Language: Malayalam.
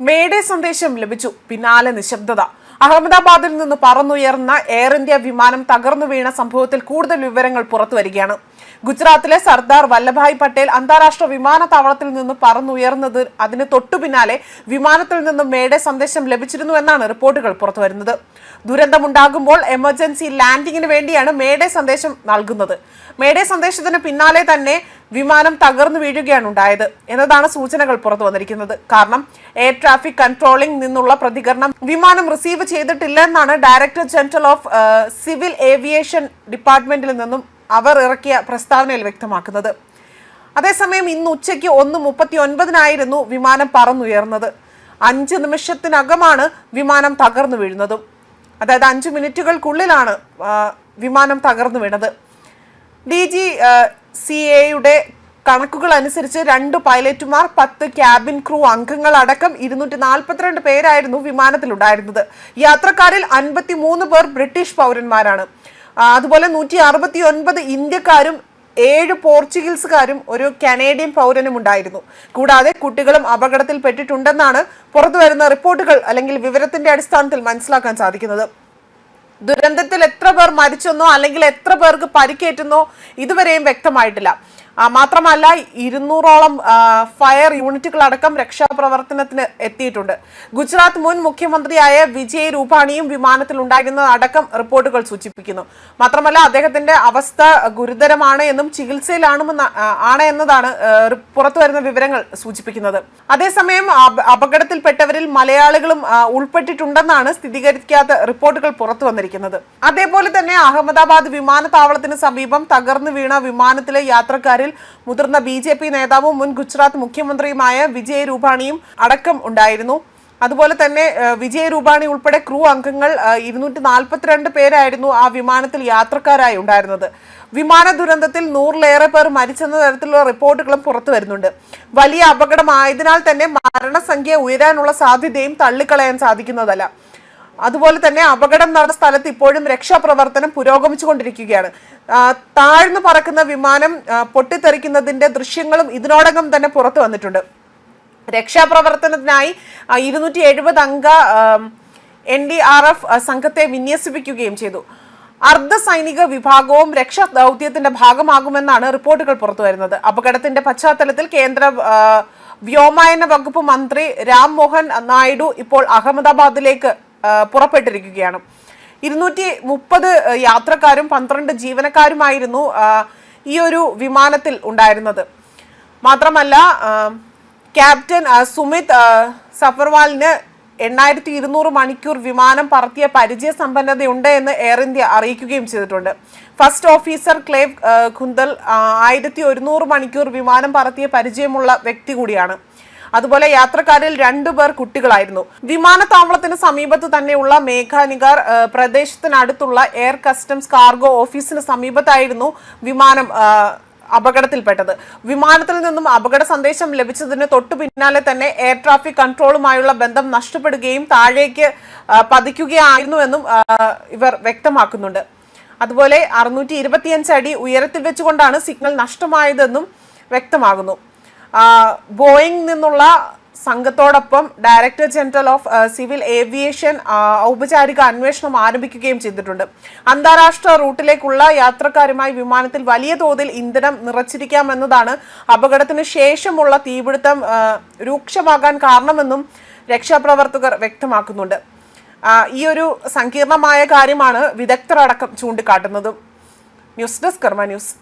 മേഡേ സന്ദേശം ലഭിച്ചു. പിന്നാലെ നിശബ്ദത. അഹമ്മദാബാദിൽ നിന്ന് പറന്നുയർന്ന എയർ ഇന്ത്യ വിമാനം തകർന്നു വീണ സംഭവത്തിൽ കൂടുതൽ വിവരങ്ങൾ പുറത്തു വരികയാണ്. ഗുജറാത്തിലെ സർദാർ വല്ലഭായ് പട്ടേൽ അന്താരാഷ്ട്ര വിമാനത്താവളത്തിൽ നിന്ന് പറന്നുയർന്നത് അതിന് തൊട്ടു പിന്നാലെ വിമാനത്തിൽ നിന്ന് മേഡെ സന്ദേശം ലഭിച്ചിരുന്നു എന്നാണ് റിപ്പോർട്ടുകൾ പുറത്തുവരുന്നത്. ദുരന്തമുണ്ടാകുമ്പോൾ എമർജൻസി ലാൻഡിങ്ങിന് വേണ്ടിയാണ് മേഡെ സന്ദേശം നൽകുന്നത്. മേഡെ സന്ദേശത്തിന് പിന്നാലെ തന്നെ വിമാനം തകർന്നു വീഴുകയാണ് ഉണ്ടായത് എന്നതാണ് സൂചനകൾ പുറത്തു വന്നിരിക്കുന്നത്. കാരണം എയർ ട്രാഫിക് കൺട്രോളിംഗ് നിന്നുള്ള പ്രതികരണം വിമാനം റിസീവ് ചെയ്തിട്ടില്ല എന്നാണ് director general of civil aviation ഡിപ്പാർട്ട്മെന്റിൽ നിന്നും അവർ ഇറക്കിയ പ്രസ്താവനയിൽ വ്യക്തമാക്കുന്നത്. അതേസമയം ഇന്ന് ഉച്ചയ്ക്ക് ഒന്ന് മുപ്പത്തി ഒൻപതിനായിരുന്നു വിമാനം പറന്നുയർന്നത്. അഞ്ച് നിമിഷത്തിനകമാണ് വിമാനം തകർന്നു വീഴുന്നതും. അതായത് അഞ്ച് മിനിറ്റുകൾക്കുള്ളിലാണ് വിമാനം തകർന്നു വീണത്. ഡി ജി സി എയുടെ കണക്കുകൾ അനുസരിച്ച് രണ്ട് പൈലറ്റുമാർ പത്ത് ക്യാബിൻ ക്രൂ അംഗങ്ങൾ അടക്കം ഇരുന്നൂറ്റി നാൽപ്പത്തിരണ്ട് പേരായിരുന്നു വിമാനത്തിലുണ്ടായിരുന്നത്. യാത്രക്കാരിൽ അൻപത്തി മൂന്ന് പേർ ബ്രിട്ടീഷ് പൗരന്മാരാണ്. അതുപോലെ നൂറ്റി അറുപത്തി ഒൻപത് ഇന്ത്യക്കാരും ഏഴ് പോർച്ചുഗീസുകാരും ഒരു കനേഡിയൻ പൗരനും ഉണ്ടായിരുന്നു കൂടാതെ കുട്ടികളും അപകടത്തിൽപ്പെട്ടിട്ടുണ്ടെന്നാണ് പുറത്തുവരുന്ന റിപ്പോർട്ടുകൾ അല്ലെങ്കിൽ വിവരത്തിന്റെ അടിസ്ഥാനത്തിൽ മനസ്സിലാക്കാൻ സാധിക്കുന്നത്. ദുരന്തത്തിൽ എത്ര പേർ മരിച്ചെന്നോ അല്ലെങ്കിൽ എത്ര പേർക്ക് പരിക്കേറ്റെന്നോ ഇതുവരെയും വ്യക്തമായിട്ടില്ല. മാത്രമല്ല ഇരുന്നൂറോളം ഫയർ യൂണിറ്റുകൾ അടക്കം രക്ഷാപ്രവർത്തനത്തിന് എത്തിയിട്ടുണ്ട്. ഗുജറാത്ത് മുൻ മുഖ്യമന്ത്രിയായ വിജയ് രൂപാണിയും വിമാനത്തിൽ ഉണ്ടായിരുന്നതടക്കം റിപ്പോർട്ടുകൾ സൂചിപ്പിക്കുന്നു. മാത്രമല്ല അദ്ദേഹത്തിന്റെ അവസ്ഥ ഗുരുതരമാണ് എന്നും ചികിത്സയിലാണെന്ന് ആണ് എന്നതാണ് പുറത്തുവരുന്ന വിവരങ്ങൾ സൂചിപ്പിക്കുന്നത്. അതേസമയം അപകടത്തിൽപ്പെട്ടവരിൽ മലയാളികളും ഉൾപ്പെട്ടിട്ടുണ്ടെന്നാണ് സ്ഥിരീകരിക്കാത്ത റിപ്പോർട്ടുകൾ പുറത്തു വന്നിരിക്കുന്നത്. അതേപോലെ തന്നെ അഹമ്മദാബാദ് വിമാനത്താവളത്തിന് സമീപം തകർന്നു വീണ വിമാനത്തിലെ യാത്രക്കാരിൽ മുതിർന്ന ബി ജെ പി നേതാവും മുൻ ഗുജറാത്ത് മുഖ്യമന്ത്രിയുമായ വിജയ് രൂപാണിയും അടക്കം ഉണ്ടായിരുന്നു. അതുപോലെ തന്നെ വിജയ് രൂപാണി ഉൾപ്പെടെ ക്രൂ അംഗങ്ങൾ ഇരുന്നൂറ്റി നാൽപ്പത്തിരണ്ട് പേരായിരുന്നു ആ വിമാനത്തിൽ യാത്രക്കാരായി ഉണ്ടായിരുന്നത്. വിമാന ദുരന്തത്തിൽ നൂറിലേറെ പേർ മരിച്ചെന്ന തരത്തിലുള്ള റിപ്പോർട്ടുകളും പുറത്തു വരുന്നുണ്ട്. വലിയ അപകടമായതിനാൽ തന്നെ മരണസംഖ്യ ഉയരാനുള്ള സാധ്യതയും തള്ളിക്കളയാൻ സാധിക്കുന്നതല്ല. അതുപോലെ തന്നെ അപകടം നടന്ന സ്ഥലത്ത് ഇപ്പോഴും രക്ഷാപ്രവർത്തനം പുരോഗമിച്ചുകൊണ്ടിരിക്കുകയാണ്. താഴ്ന്നു പറക്കുന്ന വിമാനം പൊട്ടിത്തെറിക്കുന്നതിന്റെ ദൃശ്യങ്ങളും ഇതിനോടകം തന്നെ പുറത്തു വന്നിട്ടുണ്ട്. രക്ഷാപ്രവർത്തനത്തിനായി ഇരുന്നൂറ്റി എഴുപത് അംഗ എൻ ഡി ആർ എഫ് സംഘത്തെ വിന്യസിപ്പിക്കുകയും ചെയ്തു. അർദ്ധ സൈനിക വിഭാഗവും രക്ഷാ ദൗത്യത്തിന്റെ ഭാഗമാകുമെന്നാണ് റിപ്പോർട്ടുകൾ പുറത്തു വരുന്നത്. അപകടത്തിന്റെ പശ്ചാത്തലത്തിൽ കേന്ദ്ര വ്യോമയന വകുപ്പ് മന്ത്രി രാം മോഹൻ നായിഡു ഇപ്പോൾ അഹമ്മദാബാദിലേക്ക് പുറപ്പെട്ടിരിക്കുകയാണ്. ഇരുന്നൂറ്റി മുപ്പത് യാത്രക്കാരും പന്ത്രണ്ട് ജീവനക്കാരുമായിരുന്നു ഈ ഒരു വിമാനത്തിൽ ഉണ്ടായിരുന്നത്. മാത്രമല്ല ക്യാപ്റ്റൻ സുമിത് സഫർവാലിന് എണ്ണായിരത്തി ഇരുന്നൂറ് മണിക്കൂർ വിമാനം പറത്തിയ പരിചയ സമ്പന്നതയുണ്ട് എന്ന് എയർ ഇന്ത്യ അറിയിക്കുകയും ചെയ്തിട്ടുണ്ട്. ഫസ്റ്റ് ഓഫീസർ ക്ലേവ് കുന്തൽ ആയിരത്തി ഒരുന്നൂറ് മണിക്കൂർ വിമാനം പറത്തിയ പരിചയമുള്ള വ്യക്തി കൂടിയാണ്. അതുപോലെ യാത്രക്കാരിൽ രണ്ടുപേർ കുട്ടികളായിരുന്നു. വിമാനത്താവളത്തിന് സമീപത്ത് തന്നെയുള്ള മേഘാനികാർ പ്രദേശത്തിനടുത്തുള്ള എയർ കസ്റ്റംസ് കാർഗോ ഓഫീസിന് സമീപത്തായിരുന്നു വിമാനം അപകടത്തിൽപ്പെട്ടത്. വിമാനത്തിൽ നിന്നും അപകട സന്ദേശം ലഭിച്ചതിന് തൊട്ടു പിന്നാലെ തന്നെ എയർ ട്രാഫിക് കൺട്രോളുമായുള്ള ബന്ധം നഷ്ടപ്പെടുകയും താഴേക്ക് പതിക്കുകയായിരുന്നു എന്നും ഇവർ വ്യക്തമാക്കുന്നുണ്ട്. അതുപോലെ അറുന്നൂറ്റി ഇരുപത്തിയഞ്ച് അടി ഉയരത്തിൽ വെച്ചുകൊണ്ടാണ് സിഗ്നൽ നഷ്ടമായതെന്നും വ്യക്തമാകുന്നു. ബോയിങ് നിന്നുള്ള സംഘത്തോടൊപ്പം director general of civil aviation ഔപചാരിക അന്വേഷണം ആരംഭിക്കുകയും ചെയ്തിട്ടുണ്ട്. അന്താരാഷ്ട്ര റൂട്ടിലേക്കുള്ള യാത്രക്കാരുമായി വിമാനത്തിൽ വലിയ തോതിൽ ഇന്ധനം നിറച്ചിരിക്കാമെന്നതാണ് അപകടത്തിന് ശേഷമുള്ള തീപിടുത്തം രൂക്ഷമാകാൻ കാരണമെന്നും രക്ഷാപ്രവർത്തകർ വ്യക്തമാക്കുന്നുണ്ട്. ഈ ഒരു സങ്കീർണമായ കാര്യമാണ് വിദഗ്ധർ അടക്കം ചൂണ്ടിക്കാട്ടുന്നതും. News desk Karma news.